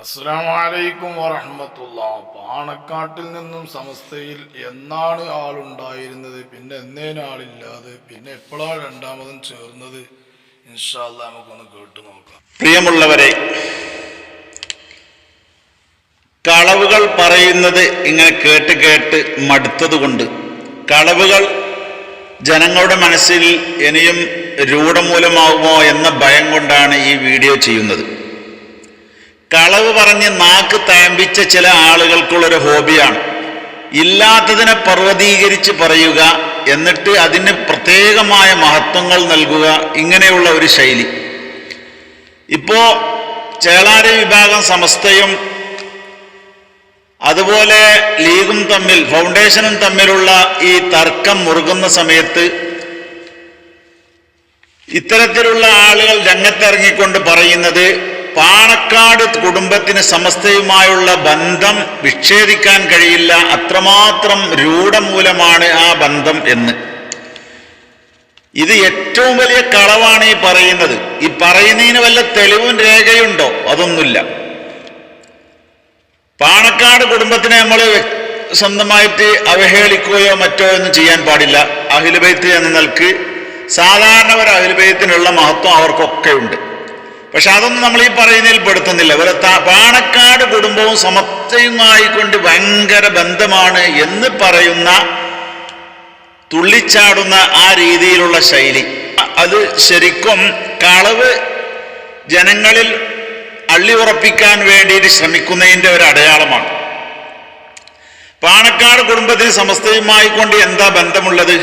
അസ്സലാമലൈക്കും വറഹമത്തുള്ള. പാണക്കാട്ടിൽ നിന്നും സമസ്തയിൽ എന്നാണ് ആളുണ്ടായിരുന്നത് പിന്നെ എന്നേന ആളില്ലാതെ പിന്നെ എപ്പോഴാണ് രണ്ടാമതും ചേർന്നത്? ഇൻഷാല്ല നമുക്കൊന്ന് കേട്ടു നോക്കാം. പ്രിയമുള്ളവരെ കളവുകൾ പറയുന്നത് ഇങ്ങനെ കേട്ട് കേട്ട് മടുത്തതുകൊണ്ട് കളവുകൾ ജനങ്ങളുടെ മനസ്സിൽ ഇനിയും രൂഢമൂലമാകുമോ എന്ന ഭയം കൊണ്ടാണ് ഈ വീഡിയോ ചെയ്യുന്നത്. കളവ് പറഞ്ഞ് നാക്ക് തയമ്പിച്ച ചില ആളുകൾക്കുള്ളൊരു ഹോബിയാണ്. ഇല്ലാത്തതിനെ പർവതീകരിച്ച് പറയുക എന്നിട്ട് അതിന് പ്രത്യേകമായ മഹത്വങ്ങൾ നൽകുക ഇങ്ങനെയുള്ള ഒരു ശൈലി. ഇപ്പോ ചേളാരി വിഭാഗം സമസ്തയും അതുപോലെ ലീഗും തമ്മിൽ ഫൗണ്ടേഷനും തമ്മിലുള്ള ഈ തർക്കം മുറുകുന്ന സമയത്ത് ഇത്തരത്തിലുള്ള ആളുകൾ രംഗത്തിറങ്ങിക്കൊണ്ട് പറയുന്നത് പാണക്കാട് കുടുംബത്തിന് സമസ്തയുമായുള്ള ബന്ധം വിച്ഛേദിക്കാൻ കഴിയില്ല. അത്രമാത്രം രൂഢമൂലമാണ് ആ ബന്ധം എന്ന്. ഇത് ഏറ്റവും വലിയ കളവാണ് ഈ പറയുന്നത്. ഈ പറയുന്നതിന് വല്ല തെളിവും രേഖയുണ്ടോ? അതൊന്നുമില്ല. പാണക്കാട് കുടുംബത്തിനെ നമ്മൾ സ്വന്തമായിട്ട് അവഹേളിക്കുകയോ മറ്റോ ഒന്നും ചെയ്യാൻ പാടില്ല. അഹിലുബൈത്ത് എന്ന നിലയ്ക്ക് സാധാരണ ഒരു അഹിലുബൈത്തിനുള്ള മഹത്വം അവർക്കൊക്കെ ഉണ്ട്. പക്ഷെ അതൊന്നും നമ്മൾ ഈ പറയുന്നതിൽ പെടുത്തുന്നില്ല. ഒരു പാണക്കാട് കുടുംബവും സമത്വയുമായിക്കൊണ്ട് ഭയങ്കര ബന്ധമാണ് എന്ന് പറയുന്ന തുള്ളിച്ചാടുന്ന ആ രീതിയിലുള്ള ശൈലി. അത് ശരിക്കും കളവ് ജനങ്ങളിൽ അള്ളി ഉറപ്പിക്കാൻ വേണ്ടിയിട്ട് ശ്രമിക്കുന്നതിന്റെ ഒരു അടയാളമാണ്. പാണക്കാട് കുടുംബത്തിന് സമസ്തയുമായി കൊണ്ട് എന്താ ബന്ധമുള്ളത്?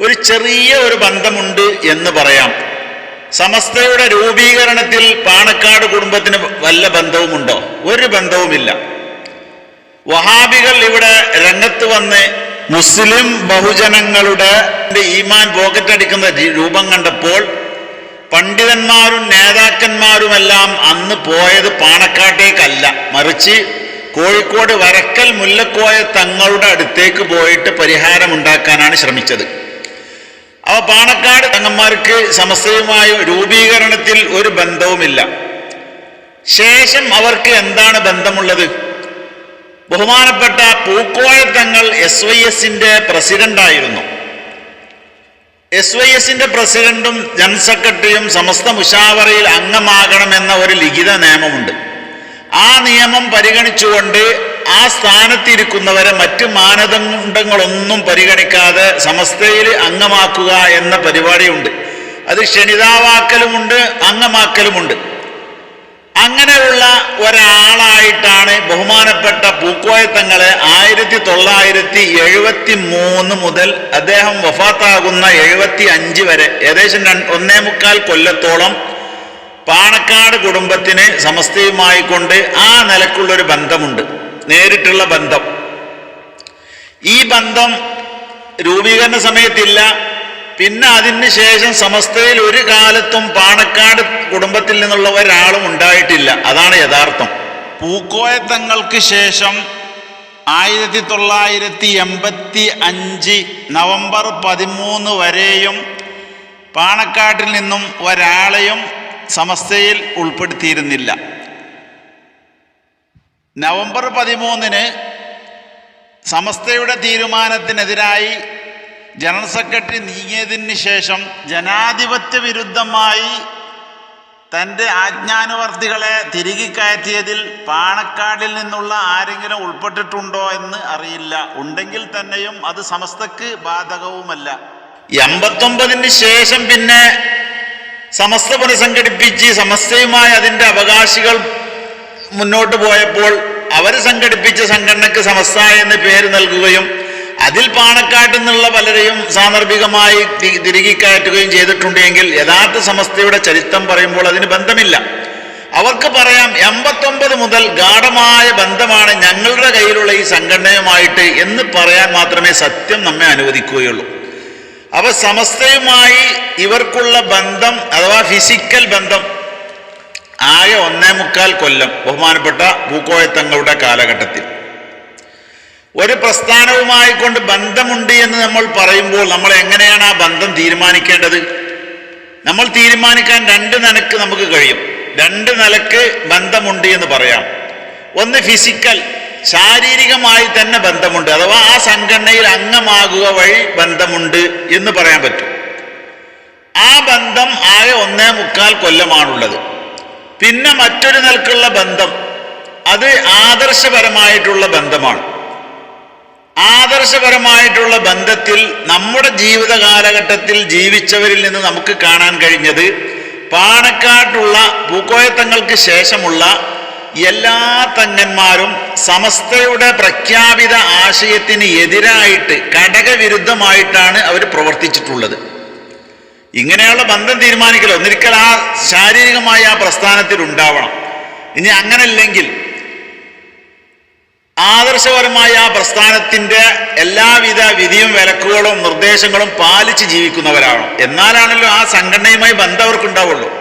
ഒരു ചെറിയ ഒരു ബന്ധമുണ്ട് എന്ന് പറയാം. സമസ്തയുടെ രൂപീകരണത്തിൽ പാണക്കാട് കുടുംബത്തിന് വല്ല ബന്ധവുമുണ്ടോ? ഒരു ബന്ധവുമില്ല. വഹാബികൾ ഇവിടെ രംഗത്ത് വന്ന് മുസ്ലിം ബഹുജനങ്ങളുടെ ഈമാൻ പോക്കറ്റടിക്കുന്ന രൂപം കണ്ടപ്പോൾ പണ്ഡിതന്മാരും നേതാക്കന്മാരുമെല്ലാം അന്ന് പോയത് പാണക്കാട്ടേക്കല്ല. മറിച്ച് കോഴിക്കോട് വരക്കൽ മുല്ലക്കോയ തങ്ങളുടെ അടുത്തേക്ക് പോയിട്ട് പരിഹാരമുണ്ടാക്കാനാണ് ശ്രമിച്ചത്. അവ പാണക്കാട് തങ്ങന്മാർക്ക് സമസ്തയുമായ രൂപീകരണത്തിൽ ഒരു ബന്ധവുമില്ല. ശേഷം അവർക്ക് എന്താണ് ബന്ധമുള്ളത്? ബഹുമാനപ്പെട്ട പൂക്കോയ തങ്ങൾ എസ് വൈ എസിന്റെ പ്രസിഡന്റായിരുന്നു. എസ് വൈ എസിന്റെ പ്രസിഡന്റും ജനറൽ സെക്രട്ടറിയും സമസ്ത മുഷാവറയിൽ അംഗമാകണമെന്ന ഒരു ലിഖിത നിയമമുണ്ട്. ആ നിയമം പരിഗണിച്ചുകൊണ്ട് ആ സ്ഥാനത്തിരിക്കുന്നവരെ മറ്റ് മാനദണ്ഡങ്ങളൊന്നും പരിഗണിക്കാതെ സമസ്തയിൽ അംഗമാക്കുക എന്ന പരിപാടിയുണ്ട്. അത് ക്ഷണിതാവാക്കലുമുണ്ട് അംഗമാക്കലുമുണ്ട്. അങ്ങനെയുള്ള ഒരാളായിട്ടാണ് ബഹുമാനപ്പെട്ട പൂക്കോയത്തങ്ങളെ ആയിരത്തി തൊള്ളായിരത്തി എഴുപത്തി മൂന്ന് മുതൽ അദ്ദേഹം വഫാത്താകുന്ന എഴുപത്തി അഞ്ച് വരെ ഏകദേശം ഒന്നേ മുക്കാൽ കൊല്ലത്തോളം പാണക്കാട് കുടുംബത്തിന് സമസ്തയുമായി കൊണ്ട് ആ നിലക്കുള്ളൊരു ബന്ധമുണ്ട്. നേരിട്ടുള്ള ബന്ധം. ഈ ബന്ധം രൂപീകരണ സമയത്തില്ല. പിന്നെ അതിന് ശേഷം സമസ്തയിൽ ഒരു കാലത്തും പാണക്കാട് കുടുംബത്തിൽ നിന്നുള്ള ഒരാളും ഉണ്ടായിട്ടില്ല. അതാണ് യഥാർത്ഥം. പൂക്കോയത്തങ്ങൾക്ക് ശേഷം ആയിരത്തി തൊള്ളായിരത്തി എൺപത്തി അഞ്ച് നവംബർ പതിമൂന്ന് വരെയും പാണക്കാട്ടിൽ നിന്നും ഒരാളെയും സമസ്തയിൽ ഉൾപ്പെടുത്തിയിരുന്നില്ല. നവംബർ പതിമൂന്നിന് സമസ്തയുടെ തീരുമാനത്തിനെതിരായി ജനറൽ സെക്രട്ടറി നീങ്ങിയതിന് ശേഷം ജനാധിപത്യ വിരുദ്ധമായി തന്റെ ആജ്ഞാനുവർത്തികളെ തിരികെ കയറ്റിയതിൽ പാണക്കാടിൽ നിന്നുള്ള ആരെങ്കിലും ഉൾപ്പെട്ടിട്ടുണ്ടോ എന്ന് അറിയില്ല. ഉണ്ടെങ്കിൽ തന്നെയും അത് സമസ്തക്ക് ബാധകവുമല്ല. എൺപത്തൊമ്പതിന് ശേഷം പിന്നെ സമസ്ത പുനഃസംഘടിപ്പിച്ച് സമസ്തയുമായി അതിന്റെ അവകാശികൾ മുന്നോട്ട് പോയപ്പോൾ അവർ സംഘടിപ്പിച്ച സംഘടനയ്ക്ക് സമസ്ത എന്ന് പേര് നൽകുകയും അതിൽ പാണക്കാട്ടിൽ നിന്നുള്ള പലരെയും സാന്ദർഭികമായി തിരികെ കയറ്റുകയും ചെയ്തിട്ടുണ്ടെങ്കിൽ യഥാർത്ഥ സമസ്തയുടെ ചരിത്രം പറയുമ്പോൾ അതിന് ബന്ധമില്ല. അവർക്ക് പറയാം എൺപത്തൊമ്പത് മുതൽ ഗാഠമായ ബന്ധമാണ് ഞങ്ങളുടെ കയ്യിലുള്ള ഈ സംഘടനയുമായിട്ട് എന്ന് പറയാൻ മാത്രമേ സത്യം നമ്മെ അനുവദിക്കുകയുള്ളൂ. അവ സമസ്തയുമായി ഇവർക്കുള്ള ബന്ധം അഥവാ ഫിസിക്കൽ ബന്ധം ആകെ ഒന്നേ മുക്കാൽ കൊല്ലം ബഹുമാനപ്പെട്ട ഭൂക്കോയത്തങ്ങളുടെ കാലഘട്ടത്തിൽ. ഒരു പ്രസ്ഥാനവുമായി കൊണ്ട് ബന്ധമുണ്ട് എന്ന് നമ്മൾ പറയുമ്പോൾ നമ്മൾ എങ്ങനെയാണ് ആ ബന്ധം തീരുമാനിക്കേണ്ടത്? നമ്മൾ തീരുമാനിക്കാൻ രണ്ട് നിലയ്ക്ക് നമുക്ക് കഴിയും. രണ്ട് നിലയ്ക്ക് ബന്ധമുണ്ട് എന്ന് പറയാം. ഒന്ന് ഫിസിക്കൽ ശാരീരികമായി തന്നെ ബന്ധമുണ്ട്. അഥവാ ആ സംഘടനയിൽ അംഗമാകുക വഴി ബന്ധമുണ്ട് എന്ന് പറയാൻ പറ്റും. ആ ബന്ധം ആകെ ഒന്നേ മുക്കാൽ കൊല്ലമാണുള്ളത്. പിന്നെ മറ്റൊരു നിലക്കുള്ള ബന്ധം അത് ആദർശപരമായിട്ടുള്ള ബന്ധമാണ്. ആദർശപരമായിട്ടുള്ള ബന്ധത്തിൽ നമ്മുടെ ജീവിത കാലഘട്ടത്തിൽ ജീവിച്ചവരിൽ നിന്ന് നമുക്ക് കാണാൻ കഴിഞ്ഞത് പാണക്കാട്ടുള്ള പൂക്കോയത്തങ്ങൾക്ക് ശേഷമുള്ള എല്ലാ തന്നന്മാരും സമസ്തയുടെ പ്രഖ്യാപിത ആശയത്തിന് എതിരായിട്ട് ഘടകവിരുദ്ധമായിട്ടാണ് അവർ പ്രവർത്തിച്ചിട്ടുള്ളത്. ഇങ്ങനെയുള്ള ബന്ധം തീരുമാനിക്കലോ ഒന്നിരിക്കൽ ആ ശാരീരികമായ ആ പ്രസ്ഥാനത്തിൽ ഉണ്ടാവണം. ഇനി അങ്ങനല്ലെങ്കിൽ ആദർശപരമായ ആ പ്രസ്ഥാനത്തിന്റെ എല്ലാവിധ വിധിയും വിലക്കുകളും നിർദ്ദേശങ്ങളും പാലിച്ച് ജീവിക്കുന്നവരാണ്. എന്നാലാണല്ലോ ആ സംഘടനയുമായി ബന്ധം അവർക്കുണ്ടാവുള്ളൂ.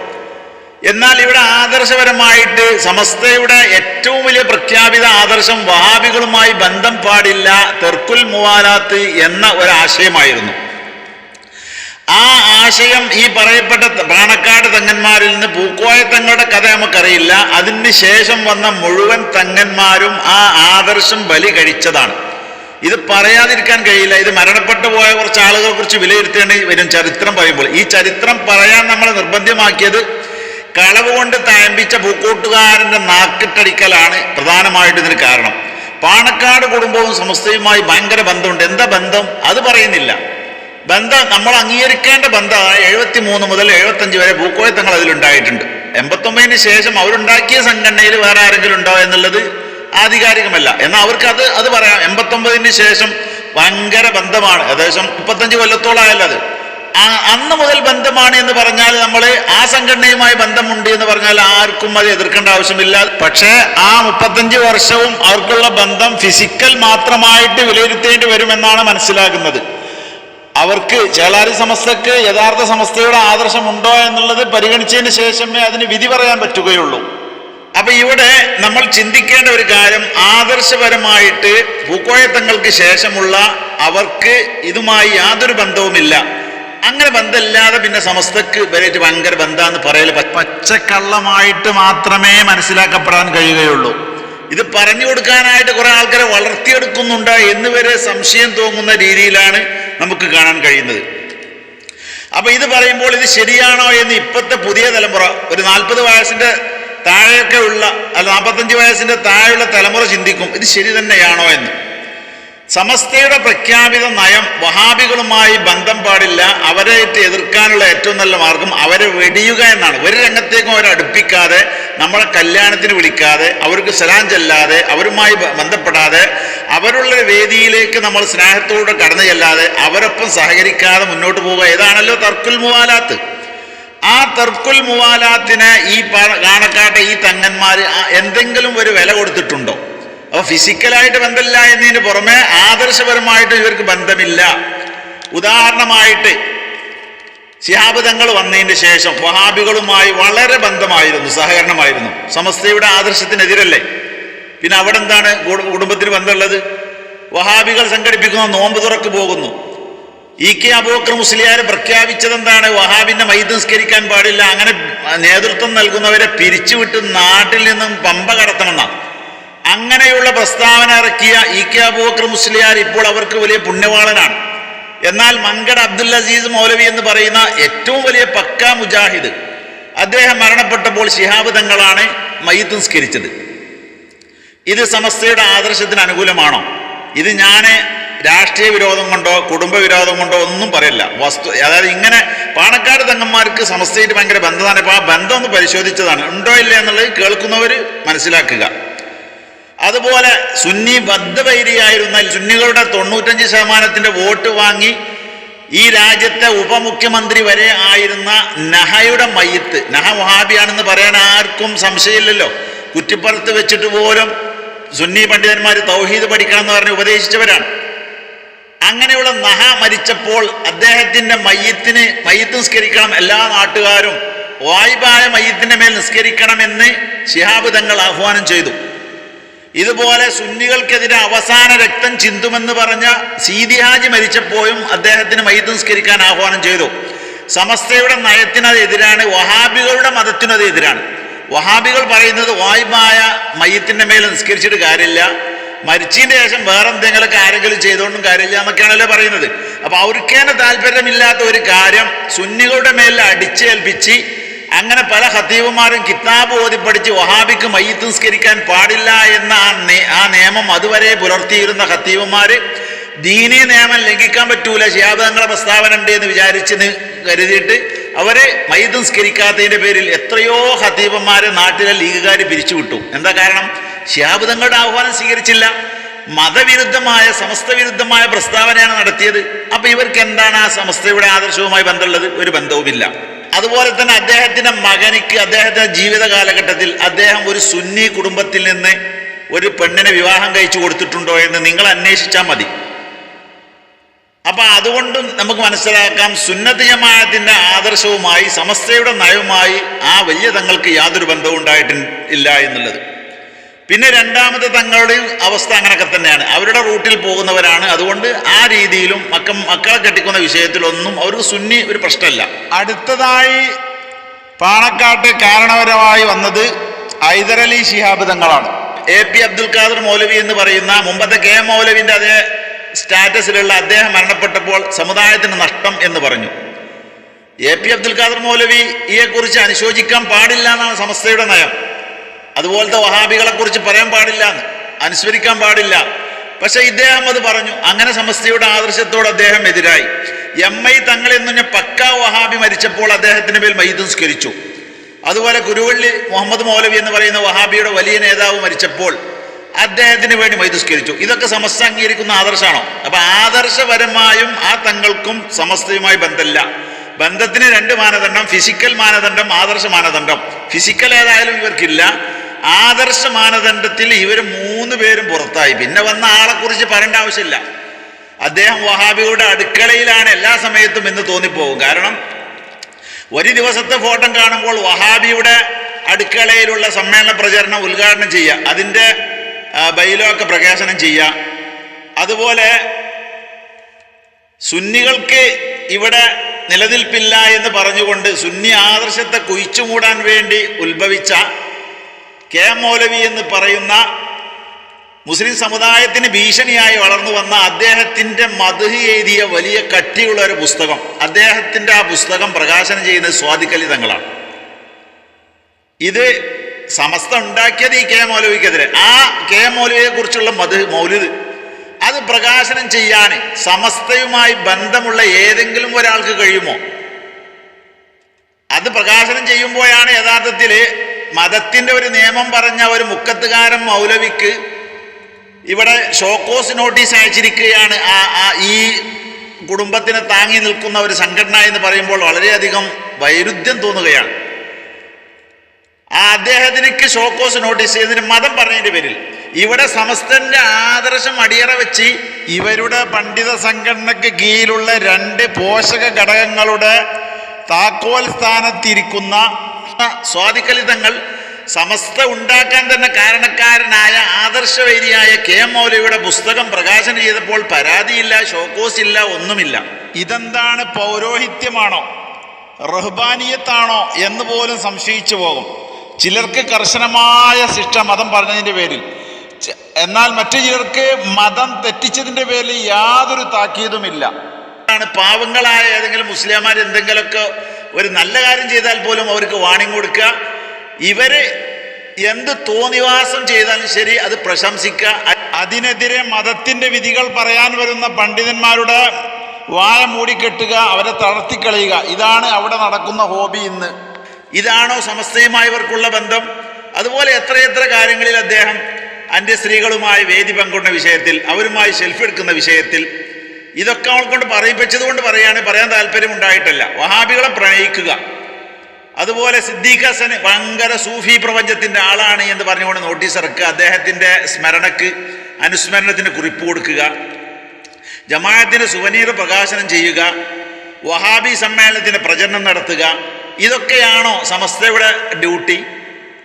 എന്നാൽ ഇവിടെ ആദർശപരമായിട്ട് സമസ്തയുടെ ഏറ്റവും വലിയ പ്രഖ്യാപിത ആദർശം വഹാബികളുമായി ബന്ധം പാടില്ല തെർക്കുൽ മുവാലാത്ത് എന്ന ഒരാശയമായിരുന്നു. ആ ആശയം ഈ പറയപ്പെട്ട പാണക്കാട് തങ്ങന്മാരിൽ നിന്ന് പൂക്കോയ തങ്ങളുടെ കഥ നമുക്കറിയില്ല. അതിന് ശേഷം വന്ന മുഴുവൻ തങ്ങന്മാരും ആ ആദർശം ബലി കഴിച്ചതാണ്. ഇത് പറയാതിരിക്കാൻ കഴിയില്ല. ഇത് മരണപ്പെട്ടു പോയ കുറച്ച് ആളുകളെ കുറിച്ച് വിലയിരുത്തേണ്ടി വരും ചരിത്രം പറയുമ്പോൾ. ഈ ചരിത്രം പറയാൻ നമ്മളെ നിർബന്ധിതമാക്കിയത് കളവ് കൊണ്ട് തയമ്പിച്ച പൂക്കൂട്ടുകാരന്റെ നാക്കിട്ടടിക്കലാണ് പ്രധാനമായിട്ട് ഇതിന് കാരണം. പാണക്കാട് കുടുംബവും സമസ്തയുമായി ഭയങ്കര ബന്ധമുണ്ട്. എന്താ ബന്ധം? അത് പറയുന്നില്ല. ബന്ധം നമ്മൾ അംഗീകരിക്കേണ്ട ബന്ധമാണ്. എഴുപത്തി മൂന്ന് മുതൽ എഴുപത്തഞ്ച് വരെ പൂക്കോയത്തങ്ങൾ അതിലുണ്ടായിട്ടുണ്ട്. എൺപത്തൊമ്പതിന് ശേഷം അവരുണ്ടാക്കിയ സംഘടനയിൽ വേറെ ആരെങ്കിലും ഉണ്ടോ എന്നുള്ളത് ആധികാരികമല്ല. എന്നാൽ അവർക്ക് അത് അത് പറയാം. എൺപത്തൊമ്പതിന് ശേഷം ഭയങ്കര ബന്ധമാണ്. ഏകദേശം മുപ്പത്തഞ്ച് കൊല്ലത്തോളമായല്ലോ അത്. അന്ന് മുതൽ ബന്ധമാണ് എന്ന് പറഞ്ഞാൽ നമ്മൾ ആ സംഘടനയുമായി ബന്ധമുണ്ട് എന്ന് പറഞ്ഞാൽ ആർക്കും അത് എതിർക്കേണ്ട ആവശ്യമില്ല. പക്ഷേ ആ മുപ്പത്തഞ്ച് വർഷവും അവർക്കുള്ള ബന്ധം ഫിസിക്കൽ മാത്രമായിട്ട് വിലയിരുത്തേണ്ടി വരുമെന്നാണ് മനസ്സിലാക്കുന്നത് അവർക്ക് ചേളാരി സമസ്തക്ക് യഥാർത്ഥ സമസ്തയുടെ ആദർശമുണ്ടോ എന്നുള്ളത് പരിഗണിച്ചതിന് ശേഷമേ അതിന് വിധി പറയാൻ പറ്റുകയുള്ളൂ. അപ്പൊ ഇവിടെ നമ്മൾ ചിന്തിക്കേണ്ട ഒരു കാര്യം ആദർശപരമായിട്ട് പൂക്കോയത്തങ്ങൾക്ക് ശേഷമുള്ള അവർക്ക് ഇതുമായി യാതൊരു ബന്ധവുമില്ല. അങ്ങനെ ബന്ധമില്ലാതെ പിന്നെ സമസ്തക്ക് ഇവരായിട്ട് ഭയങ്കര ബന്ധാന്ന് പറയൽ പച്ചക്കള്ളമായിട്ട് മാത്രമേ മനസ്സിലാക്കപ്പെടാൻ കഴിയുകയുള്ളൂ. ഇത് പറഞ്ഞു കൊടുക്കാനായിട്ട് കുറെ ആൾക്കാരെ വളർത്തിയെടുക്കുന്നുണ്ട് എന്ന് വരെ സംശയം തോന്നുന്ന രീതിയിലാണ് നമുക്ക് കാണാൻ കഴിയുന്നത്. അപ്പൊ ഇത് പറയുമ്പോൾ ഇത് ശരിയാണോ എന്ന് ഇപ്പോഴത്തെ പുതിയ തലമുറ ഒരു നാൽപ്പത് വയസ്സിന്റെ താഴെയൊക്കെ ഉള്ള അല്ല നാൽപ്പത്തഞ്ച് വയസ്സിന്റെ താഴെയുള്ള തലമുറ ചിന്തിക്കും ഇത് ശരി തന്നെയാണോ എന്ന്. സമസ്തയുടെ പ്രഖ്യാപിത നയം വഹാബികളുമായി ബന്ധം പാടില്ല. അവരായിട്ട് എതിർക്കാനുള്ള ഏറ്റവും നല്ല മാർഗം അവരെ വെടിയുക എന്നാണ്. ഒരു രംഗത്തേക്കും അവരെ അടുപ്പിക്കാതെ നമ്മളെ കല്യാണത്തിന് വിളിക്കാതെ അവർക്ക് സലാം ചെല്ലാതെ അവരുമായി ബന്ധപ്പെടാതെ അവരുള്ള വേദിയിലേക്ക് നമ്മൾ സ്നേഹത്തോടെ കടന്നു ചെല്ലാതെ അവരൊപ്പം സഹകരിക്കാതെ മുന്നോട്ട് പോവുക. ഏതാണല്ലോ തർക്കുൽ മുവാലാത്ത്? ആ തർക്കുൽ മുവാലാത്തിന് ഈ കാണക്കാട്ടെ ഈ തങ്ങന്മാർ എന്തെങ്കിലും ഒരു വില കൊടുത്തിട്ടുണ്ടോ? അപ്പൊ ഫിസിക്കലായിട്ട് ബന്ധമില്ല എന്നതിന് പുറമെ ആദർശപരമായിട്ട് ഇവർക്ക് ബന്ധമില്ല. ഉദാഹരണമായിട്ട് ശിഹാബ് തങ്ങൾ വന്നതിന് ശേഷം വഹാബികളുമായി വളരെ ബന്ധമായിരുന്നു സഹകരണമായിരുന്നു. സമസ്തയുടെ ആദർശത്തിനെതിരല്ലേ? പിന്നെ അവിടെ എന്താണ് കുടുംബത്തിന് ബന്ധമുള്ളത്? വഹാബികൾ സംഘടിപ്പിക്കുന്ന നോമ്പ് തുറക്ക് പോകുന്നു. ഇ കെ അബൂക്കർ മുസ്ലിയാർ പ്രഖ്യാപിച്ചത് എന്താണ് വഹാബിന്റെ മൈദ് നിസ്കരിക്കാൻ പാടില്ല അങ്ങനെ നേതൃത്വം നൽകുന്നവരെ പിരിച്ചുവിട്ട് നാട്ടിൽ നിന്നും പമ്പ കടത്തണമെന്നാണ് അങ്ങനെയുള്ള പ്രസ്താവന ഇറക്കിയ ഇ കെ അബൂബക്കർ മുസ്ലിയാർ ഇപ്പോൾ അവർക്ക് വലിയ പുണ്യവാളനാണ്. എന്നാൽ മങ്കട അബ്ദുൽ അസീസ് മൗലവി എന്ന് പറയുന്ന ഏറ്റവും വലിയ പക്ക മുജാഹിദ് അദ്ദേഹം മരണപ്പെട്ടപ്പോൾ ശിഹാബ് തങ്ങളാണ് മയ്യത്ത് നിസ്കരിച്ചത്. ഇത് സമസ്തയുടെ ആദർശത്തിന് അനുകൂലമാണോ? ഇത് ഞാൻ രാഷ്ട്രീയ വിരോധം കൊണ്ടോ കുടുംബ വിരോധം കൊണ്ടോ ഒന്നും പറയില്ല. വസ്തു അതായത് ഇങ്ങനെ പാണക്കാട് തങ്ങന്മാർക്ക് സമസ്തയായിട്ട് ഭയങ്കര ബന്ധമാണ്. ഇപ്പോൾ ആ ബന്ധം ഒന്ന് പരിശോധിച്ചതാണ്. ഉണ്ടോ ഇല്ല എന്നുള്ളത് കേൾക്കുന്നവർ മനസ്സിലാക്കുക. അതുപോലെ സുന്നി ബദ്ധവൈരിയായിരുന്ന സുന്നികളുടെ തൊണ്ണൂറ്റഞ്ച് ശതമാനത്തിന്റെ വോട്ട് വാങ്ങി ഈ രാജ്യത്തെ ഉപമുഖ്യമന്ത്രി വരെ ആയിരുന്ന നഹയുടെ മയ്യത്ത്. നഹ വഹാബിയാണെന്ന് പറയാൻ ആർക്കും സംശയമില്ലല്ലോ. കുറ്റിപ്പുറത്ത് വെച്ചിട്ട് പോലും സുന്നി പണ്ഡിതന്മാർ തൗഹീദ് പഠിക്കണം എന്ന് പറഞ്ഞ് ഉപദേശിച്ചവരാണ്. അങ്ങനെയുള്ള നഹ മരിച്ചപ്പോൾ അദ്ദേഹത്തിന്റെ മയ്യത്തിന് മയ്യത്ത് നിസ്കരിക്കണം എല്ലാ നാട്ടുകാരും വായ്പായ മയ്യത്തിന്റെ മേൽ നിസ്കരിക്കണമെന്ന് ശിഹാബ് തങ്ങൾ ആഹ്വാനം ചെയ്തു. ഇതുപോലെ സുന്നികൾക്കെതിരെ അവസാന രക്തം ചിന്തുമെന്ന് പറഞ്ഞ സീതിഹാജി മരിച്ചപ്പോഴും അദ്ദേഹത്തിന് മയ്യത്ത് നിസ്കരിക്കാൻ ആഹ്വാനം ചെയ്തു. സമസ്തയുടെ നയത്തിനത് എതിരാണ് വഹാബികളുടെ മതത്തിനത് എതിരാണ്. വഹാബികൾ പറയുന്നത് വായ്പായ മയ്യത്തിന്റെ മേൽ നിസ്കരിച്ചിട്ട് കാര്യമില്ല. മരിച്ചതിന്റെ ശേഷം വേറെ എന്തെങ്കിലുമൊക്കെ ആരെങ്കിലും ചെയ്തുകൊണ്ടും കാര്യമില്ല എന്നൊക്കെയാണല്ലോ പറയുന്നത്. അപ്പോൾ അവർക്കേനെ താല്പര്യമില്ലാത്ത ഒരു കാര്യം സുന്നികളുടെ മേലിൽ അടിച്ചേൽപ്പിച്ച് അങ്ങനെ പല ഹത്തീവുമാരും കിതാബ് ഓതി പഠിച്ച് വഹാബിക്ക് മയ്യത്ത് നിസ്കരിക്കാൻ പാടില്ല എന്ന ആ നിയമം അതുവരെ പുലർത്തിയിരുന്ന ഹത്തീവുമാർ ദീനി നിയമം ലംഘിക്കാൻ പറ്റൂല ശിയാബങ്ങളെ പ്രസ്താവന ഉണ്ട് എന്ന് വിചാരിച്ച് നി- കരുതിയിട്ട് അവരെ മയ്യത്ത് നിസ്കരിക്കാത്തതിന്റെ പേരിൽ എത്രയോ ഹത്തീബന്മാരെ നാട്ടിലെ ലീഗുകാർ പിരിച്ചുവിട്ടു. എന്താ കാരണം? ശിയാബുദങ്ങളുടെ ആഹ്വാനം സ്വീകരിച്ചില്ല. മതവിരുദ്ധമായ സമസ്ത വിരുദ്ധമായ പ്രസ്താവനയാണ് നടത്തിയത്. അപ്പൊ ഇവർക്ക് എന്താണ് ആ സമസ്തയുടെ ആദർശവുമായി ബന്ധമുള്ളത്? ഒരു ബന്ധവുമില്ല. അതുപോലെ തന്നെ അദ്ദേഹത്തിന്റെ മകനിക്ക് അദ്ദേഹത്തിന്റെ ജീവിത കാലഘട്ടത്തിൽ അദ്ദേഹം ഒരു സുന്നി കുടുംബത്തിൽ നിന്ന് ഒരു പെണ്ണിനെ വിവാഹം കഴിച്ചു കൊടുത്തിട്ടുണ്ടോ എന്ന് നിങ്ങൾ അന്വേഷിച്ചാൽ മതി. അപ്പൊ അതുകൊണ്ടും നമുക്ക് മനസ്സിലാക്കാം സുന്നത്ത് ജമാഅത്തിന്റെ ആദർശവുമായി സമസ്തയുടെ നയവുമായി ആ വലിയ തങ്ങൾക്ക് യാതൊരു ബന്ധവും ഉണ്ടായിട്ടില്ല എന്നുള്ളത്. പിന്നെ രണ്ടാമത് തങ്ങളുടെ അവസ്ഥ അങ്ങനെയൊക്കെ തന്നെയാണ്. അവരുടെ റൂട്ടിൽ പോകുന്നവരാണ്. അതുകൊണ്ട് ആ രീതിയിലും മക്ക മക്കളെ കെട്ടിക്കുന്ന വിഷയത്തിലൊന്നും അവർക്ക് സുന്നി ഒരു പ്രശ്നമല്ല. അടുത്തതായി പാണക്കാട്ട് കാരണപരമായി വന്നത് ഹൈദരലി ശിഹാബ് തങ്ങളാണ്. എ പി അബ്ദുൽ ഖാദർ മൗലവി എന്ന് പറയുന്ന മുമ്പത്തെ കെ എം മൗലവിന്റെ അതേ സ്റ്റാറ്റസിലുള്ള അദ്ദേഹം മരണപ്പെട്ടപ്പോൾ സമുദായത്തിന് നഷ്ടം എന്ന് പറഞ്ഞു. എ പി അബ്ദുൽ ഖാദർ മൗലവി ഇയെക്കുറിച്ച് അനുശോചിക്കാൻ പാടില്ല എന്നാണ് സമസ്തയുടെ നയം. അതുപോലത്തെ വഹാബികളെ കുറിച്ച് പറയാൻ പാടില്ല അനുസ്മരിക്കാൻ പാടില്ല. പക്ഷെ ഇദ്ദേഹം അത് പറഞ്ഞു. അങ്ങനെ സമസ്തയുടെ ആദർശത്തോട് അദ്ദേഹം എതിരായി. എം ഐ തങ്ങളിൽ നിന്ന് പക്ക വഹാബി മരിച്ചപ്പോൾ അദ്ദേഹത്തിന് മേൽ മൈദ് അതുപോലെ കുരുവള്ളി മുഹമ്മദ് മൗലവി എന്ന് പറയുന്ന വഹാബിയുടെ വലിയ നേതാവ് മരിച്ചപ്പോൾ അദ്ദേഹത്തിന് വേണ്ടി മൈതുസ്കരിച്ചു ഇതൊക്കെ സമസ്ത അംഗീകരിക്കുന്ന ആദർശമാണോ അപ്പൊ ആദർശപരമായും ആ തങ്ങൾക്കും സമസ്തയുമായി ബന്ധമില്ല. ബന്ധത്തിന് രണ്ട് മാനദണ്ഡം ഫിസിക്കൽ മാനദണ്ഡം ആദർശ മാനദണ്ഡം. ഫിസിക്കൽ ഏതായാലും ഇവർക്കില്ല. ആദർശ മാനദണ്ഡത്തിൽ ഇവർ മൂന്ന് പേരും പുറത്തായി. പിന്നെ വന്ന ആളെ കുറിച്ച് പറയേണ്ട ആവശ്യമില്ല. അദ്ദേഹം വഹാബിയുടെ അടുക്കളയിലാണ് എല്ലാ സമയത്തും എന്ന് തോന്നിപ്പോകും. കാരണം ഒരു ദിവസത്തെ ഫോട്ടോ കാണുമ്പോൾ വഹാബിയുടെ അടുക്കളയിലുള്ള സമ്മേളന പ്രചരണം ഉദ്ഘാടനം ചെയ്യുക അതിന്റെ ബൈലോ പ്രകാശനം ചെയ്യുക. അതുപോലെ സുന്നികൾക്ക് ഇവിടെ നിലനിൽപ്പില്ല എന്ന് പറഞ്ഞുകൊണ്ട് സുന്നി ആദർശത്തെ കുഴിച്ചുമൂടാൻ വേണ്ടി ഉത്ഭവിച്ച കെ മൗലവി എന്ന് പറയുന്ന മുസ്ലിം സമുദായത്തിന് ഭീഷണിയായി വളർന്നു വന്ന അദ്ദേഹത്തിന്റെ മധു എഴുതിയ വലിയ കട്ടിയുള്ള ഒരു പുസ്തകം. അദ്ദേഹത്തിന്റെ ആ പുസ്തകം പ്രകാശനം ചെയ്യുന്നത് സ്വാതിക്കലി തങ്ങളാണ്. ഇത് സമസ്ത ഉണ്ടാക്കിയത് ഈ കെ മൗലവിക്കെതിരെ. ആ കെ മൗലവിയെ കുറിച്ചുള്ള മധു മൗലിദ് അത് പ്രകാശനം ചെയ്യാൻ സമസ്തയുമായി ബന്ധമുള്ള ഏതെങ്കിലും ഒരാൾക്ക് കഴിയുമോ? അത് പ്രകാശനം ചെയ്യുമ്പോഴാണ് യഥാർത്ഥത്തിൽ മതത്തിന്റെ ഒരു നിയമം പറഞ്ഞ ഒരു മുക്കത്തുകാരൻ മൗലവിക്ക് ഇവിടെ ഷോക്കോസ് നോട്ടീസ് അയച്ചിരിക്കുകയാണ്. ആ ആ ഈ കുടുംബത്തിനെ താങ്ങി നിൽക്കുന്ന ഒരു സംഘടന എന്ന് പറയുമ്പോൾ വളരെയധികം വൈരുദ്ധ്യം തോന്നുകയാണ്. ആ അദ്ദേഹത്തിന് ഷോക്കോസ് നോട്ടീസ് ചെയ്തതിന് മതം പറഞ്ഞതിന്റെ പേരിൽ ഇവിടെ സമസ്തന്റെ ആദർശം അടിയറ വെച്ച് ഇവരുടെ പണ്ഡിത സംഘടനയ്ക്ക് കീഴിലുള്ള രണ്ട് പോഷക ഘടകങ്ങളുടെ താക്കോൽ സ്ഥാനത്തിരിക്കുന്ന സ്വാതിക്കലി തങ്ങൾ സമസ്ത ഉണ്ടാക്കാൻ തന്നെ കാരണക്കാരനായ ആദർശവൈരിയായ കെ എം മൗലയുടെ പുസ്തകം പ്രകാശനം ചെയ്തപ്പോൾ പരാതിയില്ല ഷോക്കോസ് ഇല്ല ഒന്നുമില്ല. ഇതെന്താണ് പൗരോഹിത്യമാണോ? റഹ്ബാനിയത്താണോ എന്ന് പോലും സംശയിച്ചു പോകും. ചിലർക്ക് കർശനമായ ശിക്ഷ മതം പറഞ്ഞതിന്റെ പേരിൽ. എന്നാൽ മറ്റു ചിലർക്ക് മതം തെറ്റിച്ചതിന്റെ പേരിൽ യാതൊരു താക്കീതുമില്ല. പാവങ്ങളായ ഏതെങ്കിലും മുസ്ലിംമാർ എന്തെങ്കിലുമൊക്കെ ഒരു നല്ല കാര്യം ചെയ്താൽ പോലും അവർക്ക് വാണിംഗ് കൊടുക്കുക. ഇവർ എന്ത് തോന്നിവാസം ചെയ്താലും ശരി അത് പ്രശംസിക്കുക. അതിനെതിരെ മതത്തിന്റെ വിധികൾ പറയാൻ വരുന്ന പണ്ഡിതന്മാരുടെ വായ മൂടിക്കെട്ടുക അവരെ തളർത്തിക്കളയുക. ഇതാണ് അവിടെ നടക്കുന്ന ഹോബി ഇന്ന്. ഇതാണോ സമസ്തയുമായവർക്കുള്ള ബന്ധം? അതുപോലെ എത്രയെത്ര കാര്യങ്ങളിൽ അദ്ദേഹം അന്യ സ്ത്രീകളുമായി വേദി പങ്കുന്ന വിഷയത്തിൽ അവരുമായി സെൽഫി എടുക്കുന്ന വിഷയത്തിൽ ഇതൊക്കെ അവൾ കൊണ്ട് പറയിപ്പിച്ചത് കൊണ്ട് പറയാണ് പറയാൻ താല്പര്യം ഉണ്ടായിട്ടല്ല വഹാബികളെ പ്രണയിക്കുക. അതുപോലെ സിദ്ദീഖ് ഹസൻ ഭയങ്കര സൂഫി പ്രപഞ്ചത്തിന്റെ ആളാണ് എന്ന് പറഞ്ഞുകൊണ്ട് നോട്ടീസ് ഇറക്കുക. അദ്ദേഹത്തിന്റെ സ്മരണക്ക് അനുസ്മരണത്തിന് കുറിപ്പ് കൊടുക്കുക. ജമാഅത്തിന് സുവനീർ പ്രകാശനം ചെയ്യുക. വഹാബി സമ്മേളനത്തിന് പ്രചരണം നടത്തുക. ഇതൊക്കെയാണോ സമസ്തയുടെ ഡ്യൂട്ടി?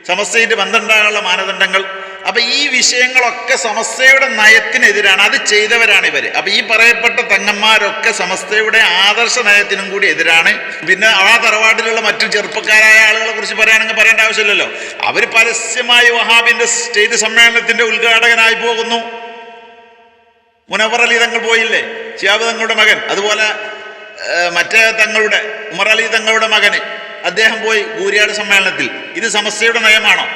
സമസ്തയിട്ട് ബന്ധമുണ്ടാകാനുള്ള മാനദണ്ഡങ്ങൾ? അപ്പൊ ഈ വിഷയങ്ങളൊക്കെ സമസ്തയുടെ നയത്തിനെതിരാണ് അത് ചെയ്തവരാണ് ഇവർ. അപ്പൊ ഈ പറയപ്പെട്ട തങ്ങന്മാരൊക്കെ സമസ്തയുടെ ആദർശ നയത്തിനും കൂടി എതിരാണ്. പിന്നെ ആ തറവാട്ടിലുള്ള മറ്റു ചെറുപ്പക്കാരായ ആളുകളെ കുറിച്ച് പറയുകയാണെങ്കിൽ പറയേണ്ട ആവശ്യമില്ലല്ലോ. അവർ പരസ്യമായി വഹാബിന്റെ സ്റ്റേറ്റ് സമ്മേളനത്തിന്റെ ഉദ്ഘാടകനായി പോകുന്നു. മുനവർ അലി തങ്ങൾ പോയില്ലേ? ഷിയാബ് തങ്ങളുടെ മകൻ. അതുപോലെ മറ്റേ തങ്ങളുടെ ഉമർ അലി തങ്ങളുടെ മകന്. അദ്ദേഹം പോയി കൂരിയാട് സമ്മേളനത്തിൽ. ഇത് സമസ്തയുടെ നയമാണോ?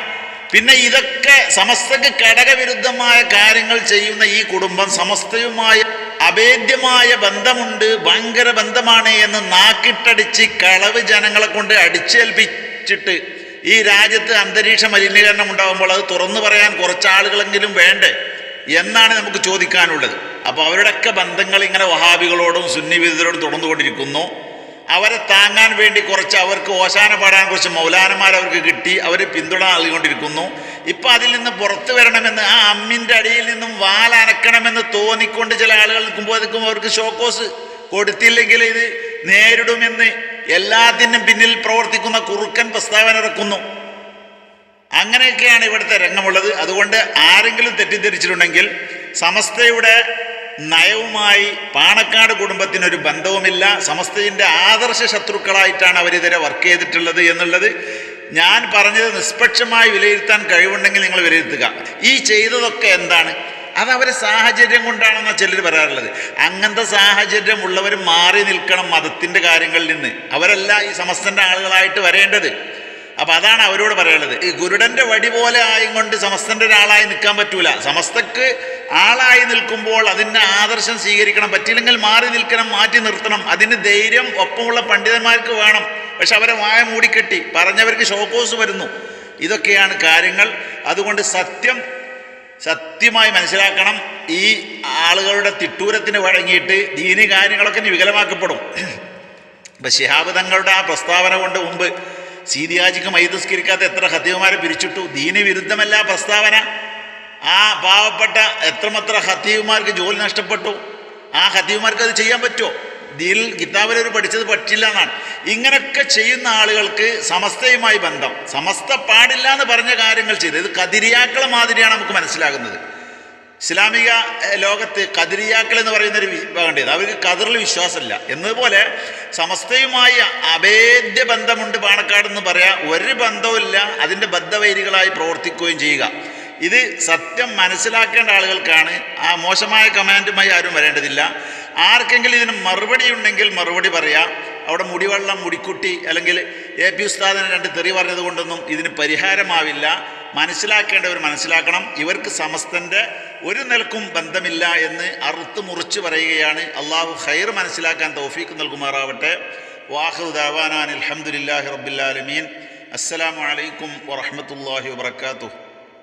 പിന്നെ ഇതൊക്കെ സമസ്തക്ക് ഘടകവിരുദ്ധമായ കാര്യങ്ങൾ ചെയ്യുന്ന ഈ കുടുംബം സമസ്തയുമായി അഭേദ്യമായ ബന്ധമുണ്ട് ഭയങ്കര ബന്ധമാണ് എന്ന് നാക്കിട്ടടിച്ച് കളവ് ജനങ്ങളെ കൊണ്ട് അടിച്ചേൽപ്പിച്ചിട്ട് ഈ രാജ്യത്ത് അന്തരീക്ഷ മലിനീകരണം ഉണ്ടാകുമ്പോൾ അത് തുറന്നു പറയാൻ കുറച്ചാളുകളെങ്കിലും വേണ്ടേ എന്നാണ് നമുക്ക് ചോദിക്കാനുള്ളത്. അപ്പോൾ അവരുടെയൊക്കെ ബന്ധങ്ങൾ ഇങ്ങനെ വഹാബികളോടും സുന്നിവിധരോടും തുടർന്നുകൊണ്ടിരിക്കുന്നു. അവരെ താങ്ങാൻ വേണ്ടി കുറച്ച് അവർക്ക് ഓശാന പാടാൻ കുറച്ച് മൗലാനമാർ അവർക്ക് കിട്ടി. അവർ പിന്തുണ നൽകിക്കൊണ്ടിരിക്കുന്നു. ഇപ്പം അതിൽ നിന്ന് പുറത്തു വരണമെന്ന് ആ അമ്മിന്റെ അടിയിൽ നിന്നും വാലനക്കണമെന്ന് തോന്നിക്കൊണ്ട് ചില ആളുകൾ നിൽക്കുമ്പോൾ നിൽക്കുമ്പോഴേക്കും അവർക്ക് ഷോക്കോസ് കൊടുത്തില്ലെങ്കിൽ ഇത് നേരിടുമെന്ന് എല്ലാത്തിനും പിന്നിൽ പ്രവർത്തിക്കുന്ന കുറുക്കൻ പ്രസ്താവന ഇറക്കുന്നു അങ്ങനെയൊക്കെയാണ് ഇവിടുത്തെ രംഗമുള്ളത്. അതുകൊണ്ട് ആരെങ്കിലും തെറ്റിദ്ധരിച്ചിട്ടുണ്ടെങ്കിൽ സമസ്തയുടെ നയവുമായി പാണക്കാട് കുടുംബത്തിനൊരു ബന്ധവുമില്ല. സമസ്തയുടെ ആദർശ ശത്രുക്കളായിട്ടാണ് അവരിതുവരെ വർക്ക് ചെയ്തിട്ടുള്ളത് എന്നുള്ളത് ഞാൻ പറഞ്ഞത് നിഷ്പക്ഷമായി വിലയിരുത്താൻ കഴിവുണ്ടെങ്കിൽ നിങ്ങൾ വിലയിരുത്തുക. ഈ ചെയ്തതൊക്കെ എന്താണ്? അത് അവരെ സാഹചര്യം കൊണ്ടാണെന്നാണ് ചിലർ പറയാറുള്ളത്. അങ്ങനത്തെ സാഹചര്യം ഉള്ളവർ മാറി നിൽക്കണം മതത്തിന്റെ കാര്യങ്ങളിൽ നിന്ന്. അവരല്ല ഈ സമസ്തന്റെ ആളുകളായിട്ട് വരേണ്ടത്. അപ്പൊ അതാണ് അവരോട് പറയാനുള്ളത്. ഈ ഗുരുടന്റെ വടി പോലെ ആയും കൊണ്ട് സമസ്തന്റെ ഒരാളായി നിൽക്കാൻ പറ്റൂല. സമസ്തക്ക് ആളായി നിൽക്കുമ്പോൾ അതിന്റെ ആദർശം സ്വീകരിക്കണം പറ്റില്ലെങ്കിൽ മാറി നിൽക്കണം മാറ്റി നിർത്തണം. അതിന് ധൈര്യം ഒപ്പമുള്ള പണ്ഡിതന്മാർക്ക് വേണം. പക്ഷെ അവരെ വായ മൂടിക്കെട്ടി. പറഞ്ഞവർക്ക് ഷോക്കോസ് വരുന്നു. ഇതൊക്കെയാണ് കാര്യങ്ങൾ. അതുകൊണ്ട് സത്യം സത്യമായി മനസ്സിലാക്കണം. ഈ ആളുകളുടെ തിട്ടൂരത്തിന് വഴങ്ങിയിട്ട് ദീനി കാര്യങ്ങളൊക്കെ ഇനി വികലമാക്കപ്പെടും. ഇപ്പം ശിഹാബ് തങ്ങളുടെ ആ പ്രസ്താവന കൊണ്ട് മുമ്പ് സീതിയാജിക്ക് മൈതസ്കരിക്കാത്ത എത്ര ഹത്തീവുമാരെ പിരിച്ചിട്ടു? ദീന വിരുദ്ധമല്ല പ്രസ്താവന. ആ പാവപ്പെട്ട എത്രമാത്ര ഹത്തീവുമാർക്ക് ജോലി നഷ്ടപ്പെട്ടു? ആ ഹത്തീവുമാർക്ക് അത് ചെയ്യാൻ പറ്റുമോ? ദീൽ കിതാബിലൊരു പഠിച്ചത് പറ്റില്ല എന്നാണ്. ഇങ്ങനെയൊക്കെ ചെയ്യുന്ന ആളുകൾക്ക് സമസ്തയുമായി ബന്ധം. സമസ്ത പാടില്ല എന്ന് പറഞ്ഞ കാര്യങ്ങൾ ചെയ്ത്. ഇത് കതിരിയാക്കളെ മാതിരിയാണ് നമുക്ക് മനസ്സിലാകുന്നത്. ഇസ്ലാമിക ലോകത്ത് കതിരിയാക്കൾ എന്ന് പറയുന്ന ഒരു വിഭാഗമുണ്ട് അവർക്ക് കതിറിൽ വിശ്വാസമില്ല. എന്നതുപോലെ സമസ്തയുമായി അഭേദ്യ ബന്ധമുണ്ട് പാണക്കാട് എന്ന് പറയാ. ഒരു ബന്ധവുമില്ല അതിന്റെ ബദ്ധവൈരികളായി പ്രവർത്തിക്കുകയും ചെയ്യുക. ഇത് സത്യം മനസ്സിലാക്കേണ്ട ആളുകൾക്കാണ്. ആ മോശമായ കമാൻഡുമായി ആരും വരേണ്ടതില്ല. ആർക്കെങ്കിലും ഇതിന് മറുപടി ഉണ്ടെങ്കിൽ മറുപടി പറയാം. അവിടെ മുടിവെള്ളം മുടിക്കുട്ടി അല്ലെങ്കിൽ എ പി ഉസ്താദിനെ രണ്ട് തെറി പറഞ്ഞത് കൊണ്ടൊന്നും ഇതിന് പരിഹാരമാവില്ല. മനസ്സിലാക്കേണ്ടവർ മനസ്സിലാക്കണം. ഇവർക്ക് സമസ്തന്റെ ഒരു നിലക്കും ബന്ധമില്ല എന്ന് അറുത്ത് മുറിച്ച് പറയുകയാണ്. അള്ളാഹു ഹൈർ മനസ്സിലാക്കാൻ തൗഫീക്ക് നൽകുമാറാവട്ടെ. വാഹു ദാവാനാൻ അലഹമുല്ലാഹി റബ്ബില്ലാലമീൻ അലൈക്കും വറഹമത്തല്ലാഹി വാത്തു